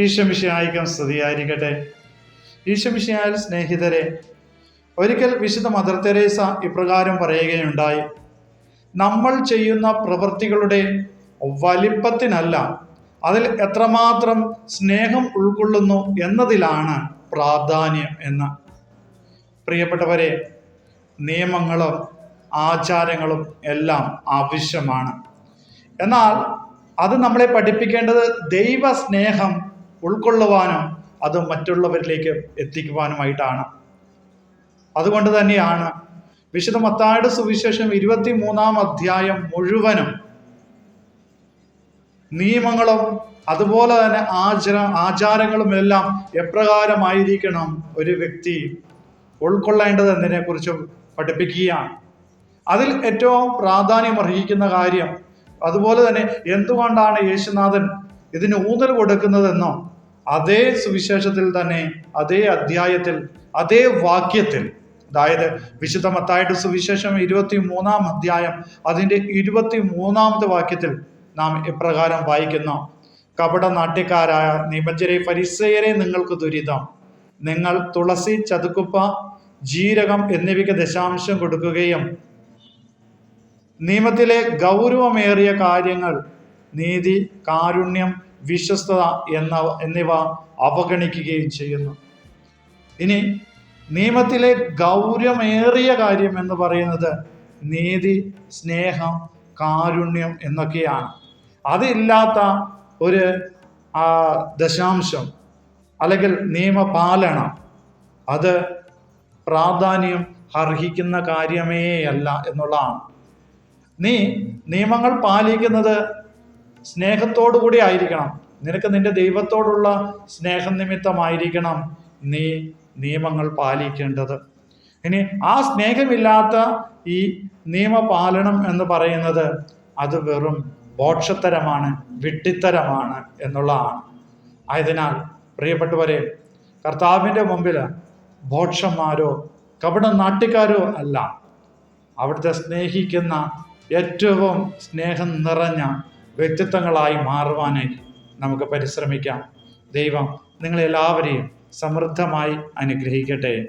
ഈശമിഷയായിക്കം സ്തുതിയായിരിക്കട്ടെ. ഈശമിഷയാൽ സ്നേഹിതരെ ഒരിക്കൽ വിശുദ്ധ മദർ തെരേസ ഇപ്രകാരം പറയുകയുണ്ടായി നമ്മൾ ചെയ്യുന്ന പ്രവൃത്തികളുടെ വലിപ്പത്തിനല്ല അതിൽ എത്രമാത്രം സ്നേഹം ഉൾക്കൊള്ളുന്നു എന്നതിലാണ് പ്രാധാന്യം എന്ന്. പ്രിയപ്പെട്ടവരെ നിയമങ്ങളും ആചാരങ്ങളും എല്ലാം ആവശ്യമാണ്. എന്നാൽ അത് നമ്മളെ പഠിപ്പിക്കേണ്ടത് ദൈവ സ്നേഹം ഉൾക്കൊള്ളുവാനും അത് മറ്റുള്ളവരിലേക്ക് എത്തിക്കുവാനുമായിട്ടാണ്. അതുകൊണ്ട് തന്നെയാണ് വിശുദ്ധ മത്തായുടെ സുവിശേഷം ഇരുപത്തി മൂന്നാം അധ്യായം മുഴുവനും നിയമങ്ങളും അതുപോലെ തന്നെ ആചാര ആചാരങ്ങളും എല്ലാം എപ്രകാരമായിരിക്കണം ഒരു വ്യക്തി ഉൾക്കൊള്ളേണ്ടത് എന്നതിനെക്കുറിച്ച് പഠിപ്പിക്കുകയാണ്. അതിൽ ഏറ്റവും പ്രാധാന്യം അർഹിക്കുന്ന കാര്യം അതുപോലെ തന്നെ എന്തുകൊണ്ടാണ് യേശുനാഥൻ ഇതിന് ഊന്നൽ കൊടുക്കുന്നതെന്നോ അതേ സുവിശേഷത്തിൽ തന്നെ അതേ അധ്യായത്തിൽ അതേ വാക്യത്തിൽ. അതായത് വിശുദ്ധ മത്തായിട്ട് സുവിശേഷം ഇരുപത്തി മൂന്നാം അധ്യായം അതിന്റെ ഇരുപത്തി മൂന്നാമത്തെ വാക്യത്തിൽ നാം ഇപ്രകാരം വായിക്കുന്നു. കപട നാട്യക്കാരായ നിമജ്ജരെ പരിസയരെ നിങ്ങൾക്ക് ദുരിതം. നിങ്ങൾ തുളസി ചതുക്കുപ്പ ജീരകം എന്നിവയ്ക്ക് ദശാംശം കൊടുക്കുകയും നിയമത്തിലെ ഗൗരവമേറിയ കാര്യങ്ങൾ നീതി കാരുണ്യം വിശ്വസ്തത എന്ന എന്നിവ അവഗണിക്കുകയും ചെയ്യുന്നു. ഇനി നിയമത്തിലെ ഗൗരവമേറിയ കാര്യം എന്ന് പറയുന്നത് നീതി സ്നേഹം കാരുണ്യം എന്നൊക്കെയാണ്. അതില്ലാത്ത ഒരു ദശാംശം അല്ലെങ്കിൽ നിയമപാലനം അത് പ്രാധാന്യം അർഹിക്കുന്ന കാര്യമേയല്ല എന്നുള്ളതാണ്. നീ നിയമങ്ങൾ പാലിക്കുന്നത് സ്നേഹത്തോടു കൂടി ആയിരിക്കണം. നിനക്ക് നിന്റെ ദൈവത്തോടുള്ള സ്നേഹം നിമിത്തമായിരിക്കണം നീ നിയമങ്ങൾ പാലിക്കേണ്ടത്. ഇനി ആ സ്നേഹമില്ലാത്ത ഈ നിയമപാലനം എന്ന് പറയുന്നത് അത് വെറും ബോക്ഷത്തരമാണ് വിട്ടിത്തരമാണ് എന്നുള്ളതാണ് ആയതിനാൽ പ്രിയപ്പെട്ടവരെ കർത്താവിന്റെ മുമ്പിൽ ബോക്ഷന്മാരോ കപട നാട്ടുകാരോ അല്ല. അവിടുത്തെ സ്നേഹിക്കുന്ന ഏറ്റവും സ്നേഹം നിറഞ്ഞ വ്യക്തിത്വങ്ങളായി മാറുവാനായി നമുക്ക് പരിശ്രമിക്കാം. ദൈവം നിങ്ങളെല്ലാവരെയും സമൃദ്ധമായി അനുഗ്രഹിക്കട്ടെ.